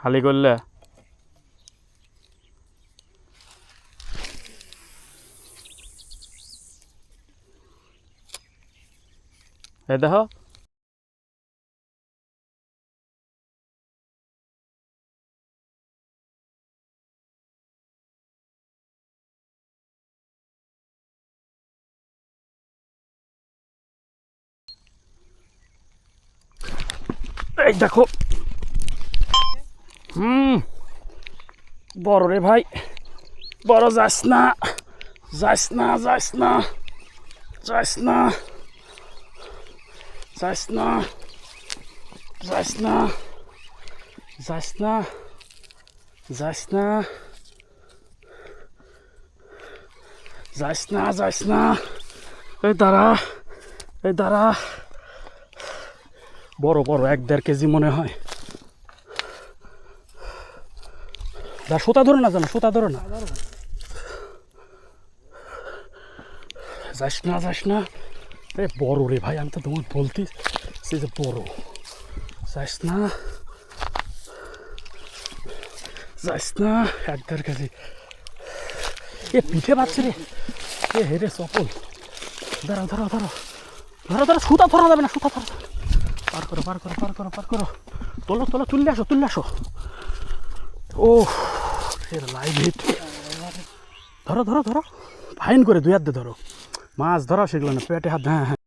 খালি করলে? এই দেখো। এই দেখো। হুম। বড় রে ভাই, বড় যাস না যাস না যাস না যাস না যাস না যাস না যাস না যাস না যাস না যাস না। এই দাঁড়া এই দাঁড়া। বড় বড় এক দেড় কেজি মনে হয়। দা, সুতা ধরো না জানো, সুতা ধরো না। যাস না যাস না। এ, বড় রে ভাই, আমি তো তোমার বলতে সে যে বড়। যাস না। যাস না এক দেড় কেজি এ, পিঠে পাচ্ছে রে। এ হেরে সফল। দাঁড়াও দাঁড়াও দাঁড়াও। ধরো ধরো সুতা ধরা যাবে না, সুতা ধরা। পার করো পার করো পার করো পার করো। তোলো তোলো, তুললে আসো তুললে আসো। ও ফের লাইভ ধরো ধরো ধরো। ফাইন করে দুই হাত ধরো। মাছ ধরো সেগুলো না, পেটে হাত হ্যাঁ হ্যাঁ।